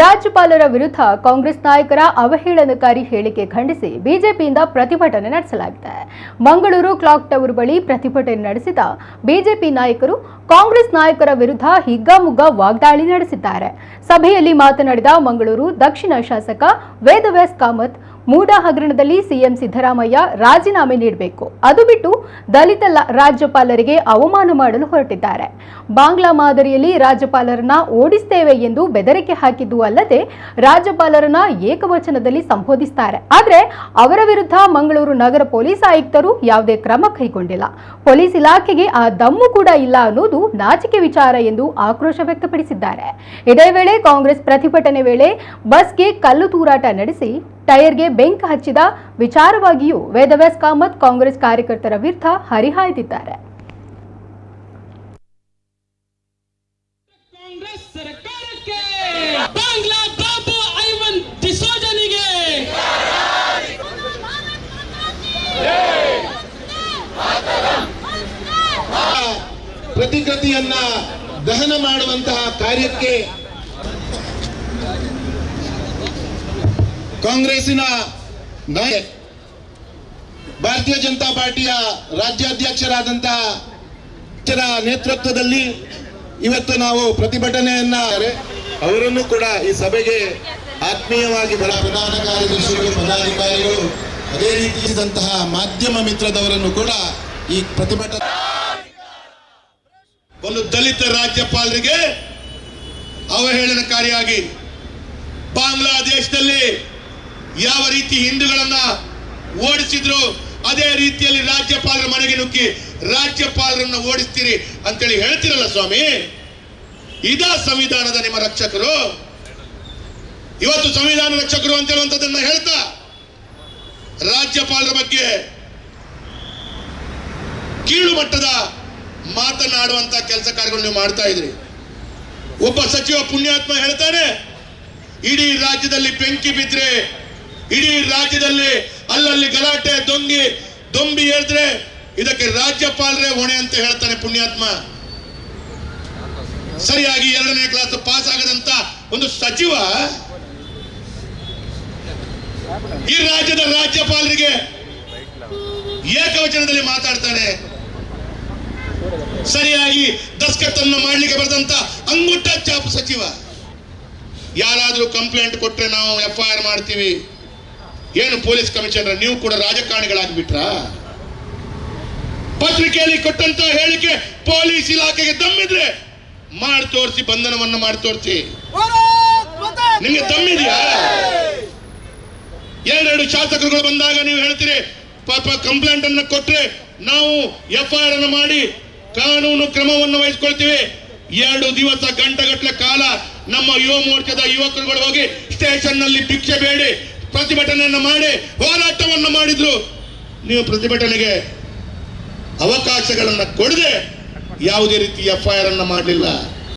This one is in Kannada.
ರಾಜ್ಯಪಾಲರ ವಿರುದ್ಧ ಕಾಂಗ್ರೆಸ್ ನಾಯಕರ ಅವಹೇಳನಕಾರಿ ಹೇಳಿಕೆ ಖಂಡಿಸಿ ಬಿಜೆಪಿಯಿಂದ ಪ್ರತಿಭಟನೆ ನಡೆಸಲಾಗಿದೆ. ಮಂಗಳೂರು ಕ್ಲಾಕ್ ಟವರ್ ಬಳಿ ಪ್ರತಿಭಟನೆ ನಡೆಸಿದ ಬಿಜೆಪಿ ನಾಯಕರು ಕಾಂಗ್ರೆಸ್ ನಾಯಕರ ವಿರುದ್ಧ ಹಿಗ್ಗಾಮುಗ್ಗಾ ವಾಗ್ದಾಳಿ ನಡೆಸಿದ್ದಾರೆ. ಸಭೆಯಲ್ಲಿ ಮಾತನಾಡಿದ ಮಂಗಳೂರು ದಕ್ಷಿಣ ಶಾಸಕ ವೇದವ್ಯಾಸ್ ಕಾಮತ್ ಮೂಡ ಹಗರಣದಲ್ಲಿ ಸಿಎಂ ಸಿದ್ದರಾಮಯ್ಯ ರಾಜೀನಾಮೆ ನೀಡಬೇಕು. ಅದು ಬಿಟ್ಟು ದಲಿತ ರಾಜ್ಯಪಾಲರಿಗೆ ಅವಮಾನ ಮಾಡಲು ಹೊರಟಿದ್ದಾರೆ. ಬಾಂಗ್ಲಾ ಮಾದರಿಯಲ್ಲಿ ರಾಜ್ಯಪಾಲರನ್ನ ಓಡಿಸ್ತೇವೆ ಎಂದು ಬೆದರಿಕೆ ಹಾಕಿದ್ದು ಅಲ್ಲದೆ ರಾಜ್ಯಪಾಲರನ್ನ ಏಕವಚನದಲ್ಲಿ ಸಂಬೋಧಿಸ್ತಾರೆ. ಆದರೆ ಅವರ ವಿರುದ್ಧ ಮಂಗಳೂರು ನಗರ ಪೊಲೀಸ್ ಆಯುಕ್ತರು ಯಾವುದೇ ಕ್ರಮ ಕೈಗೊಂಡಿಲ್ಲ. ಪೊಲೀಸ್ ಇಲಾಖೆಗೆ ಆ ದಮ್ಮು ಕೂಡ ಇಲ್ಲ ಅನ್ನೋದು ನಾಚಿಕೆ ವಿಚಾರ ಎಂದು ಆಕ್ರೋಶ ವ್ಯಕ್ತಪಡಿಸಿದ್ದಾರೆ. ಇದೇ ವೇಳೆ ಕಾಂಗ್ರೆಸ್ ಪ್ರತಿಭಟನೆ ವೇಳೆ ಬಸ್ಗೆ ಕಲ್ಲು ತೂರಾಟ ನಡೆಸಿ ಟೈರ್ಗೆ ಬೆಂಕಿ ಹಚ್ಚಿದ ವಿಚಾರವಾಗಿಯೂ ವೇದವ್ಯಾಸ್ ಕಾಮತ್ ಕಾಂಗ್ರೆಸ್ ಕಾರ್ಯಕರ್ತರ ವಿರುದ್ಧ ಹರಿಹಾಯ್ದಿದ್ದಾರೆ. ಪ್ರತಿಕೃತಿಯನ್ನ ದಹನ ಮಾಡುವಂತಹ ಕಾರ್ಯಕ್ಕೆ ಕಾಂಗ್ರೆಸ್ಸಿನ ನಾಯ ಭಾರತೀಯ ಜನತಾ ಪಾರ್ಟಿಯ ರಾಜ್ಯಾಧ್ಯಕ್ಷರಾದಂತಹ ನೇತೃತ್ವದಲ್ಲಿ ಇವತ್ತು ನಾವು ಪ್ರತಿಭಟನೆಯನ್ನ ಅವರನ್ನು ಕೂಡ ಈ ಸಭೆಗೆ ಆತ್ಮೀಯವಾಗಿ ಬರ ಪ್ರಧಾನ ಕಾರ್ಯದರ್ಶಿಗಳು, ಪದಾಧಿಕಾರಿಗಳು, ಅದೇ ರೀತಿಯಾದಂತಹ ಮಾಧ್ಯಮ ಮಿತ್ರದವರನ್ನು ಕೂಡ ಈ ಪ್ರತಿಭಟನೆ ಒಂದು ದಲಿತ ರಾಜ್ಯಪಾಲರಿಗೆ ಅವಹೇಳನಕಾರಿಯಾಗಿ ಬಾಂಗ್ಲಾದೇಶದಲ್ಲಿ ಯಾವ ರೀತಿ ಹಿಂದೂಗಳನ್ನ ಓಡಿಸಿದ್ರು ಅದೇ ರೀತಿಯಲ್ಲಿ ರಾಜ್ಯಪಾಲರ ಮನೆಗೆ ನುಗ್ಗಿ ರಾಜ್ಯಪಾಲರನ್ನ ಓಡಿಸ್ತೀರಿ ಅಂತೇಳಿ ಹೇಳ್ತಿರಲ್ಲ ಸ್ವಾಮಿ? ಇದ ಸಂವಿಧಾನದ ನಿಮ್ಮ ರಕ್ಷಕರು. ಇವತ್ತು ಸಂವಿಧಾನ ರಕ್ಷಕರು ಅಂತ ಹೇಳುವಂಥದ್ದನ್ನ ಹೇಳ್ತಾ ರಾಜ್ಯಪಾಲರ ಬಗ್ಗೆ ಕೀಳು ಮಟ್ಟದ ಮಾತನಾಡುವಂತ ಕೆಲಸ ಕಾರ್ಯಗಳು ನೀವು ಮಾಡ್ತಾ ಇದ್ರಿ. ಒಬ್ಬ ಸಚಿವ ಪುಣ್ಯಾತ್ಮ ಹೇಳ್ತಾನೆ, ಇಡೀ ರಾಜ್ಯದಲ್ಲಿ ಬೆಂಕಿ ಬಿದ್ರೆ ಇಡೀ ರಾಜ್ಯದಲ್ಲಿ ಅಲ್ಲಲ್ಲಿ ಗಲಾಟೆ, ದೊಂಗಿ, ದೊಂಬಿ ಹೇಳಿದ್ರೆ ಇದಕ್ಕೆ ರಾಜ್ಯಪಾಲರೇ ಹೊಣೆ ಅಂತ ಹೇಳ್ತಾನೆ ಪುಣ್ಯಾತ್ಮ. ಸರಿಯಾಗಿ ಎರಡನೇ ಕ್ಲಾಸ್ ಪಾಸ್ ಆಗದಂತ ಒಂದು ಸಚಿವ ಈ ರಾಜ್ಯದ ರಾಜ್ಯಪಾಲರಿಗೆ ಏಕವಚನದಲ್ಲಿ ಮಾತಾಡ್ತಾನೆ. ಸರಿಯಾಗಿ ದಸ್ಕತ್ತನ್ನು ಮಾಡ್ಲಿಕ್ಕೆ ಬರೆದಂತ ಅಂಗುಟ್ಟ ಚಾಪು ಸಚಿವ. ಯಾರಾದ್ರೂ ಕಂಪ್ಲೇಂಟ್ ಕೊಟ್ರೆ ನಾವು ಎಫ್ ಐ ಆರ್ ಮಾಡ್ತೀವಿ. ಏನು ಪೊಲೀಸ್ ಕಮಿಷನರ್, ನೀವು ಕೂಡ ರಾಜಕಾರಣಿಗಳಾಗ್ಬಿಟ್ರ? ಪತ್ರಿಕೆಯಲ್ಲಿ ಕೊಟ್ಟಂತ ಹೇಳಿಕೆ ಪೊಲೀಸ್ ಇಲಾಖೆಗೆ ದಮ್ಮಿದ್ರೆ ಮಾಡಿ ತೋರಿಸಿ, ಬಂಧನವನ್ನು ಮಾಡಿ ತೋರಿಸಿ. ನಿಮ್ಗೆ ದಮ್ಮಿದ್ಯಾ? ಎರಡೆರಡು ಶಾಸಕರುಗಳು ಬಂದಾಗ ನೀವು ಹೇಳ್ತೀರಿ, ಪಾಪ ಕಂಪ್ಲೇಂಟ್ ಅನ್ನು ಕೊಟ್ರೆ ನಾವು ಎಫ್ ಐ ಆರ್ ಅನ್ನು ಮಾಡಿ ಕಾನೂನು ಕ್ರಮವನ್ನು ವಹಿಸ್ಕೊಳ್ತೀವಿ. ಎರಡು ದಿವಸ ಗಂಟೆಗಟ್ಟಲೆ ಕಾಲ ನಮ್ಮ ಯುವ ಮೋರ್ಚಾದ ಯುವಕರುಗಳು ಹೋಗಿ ಸ್ಟೇಷನ್ನಲ್ಲಿ ಭಿಕ್ಷೆ ಬೇಡಿ ಪ್ರತಿಭಟನೆಯನ್ನ ಮಾಡಿ, ಹೋರಾಟವನ್ನು ಮಾಡಿದ್ರು. ನೀವು ಪ್ರತಿಭಟನೆಗೆ ಅವಕಾಶಗಳನ್ನು ಕೊಡದೆ ಯಾವುದೇ ರೀತಿ ಎಫ್ ಐ ಆರ್ ಅನ್ನ ಮಾಡಲಿಲ್ಲ.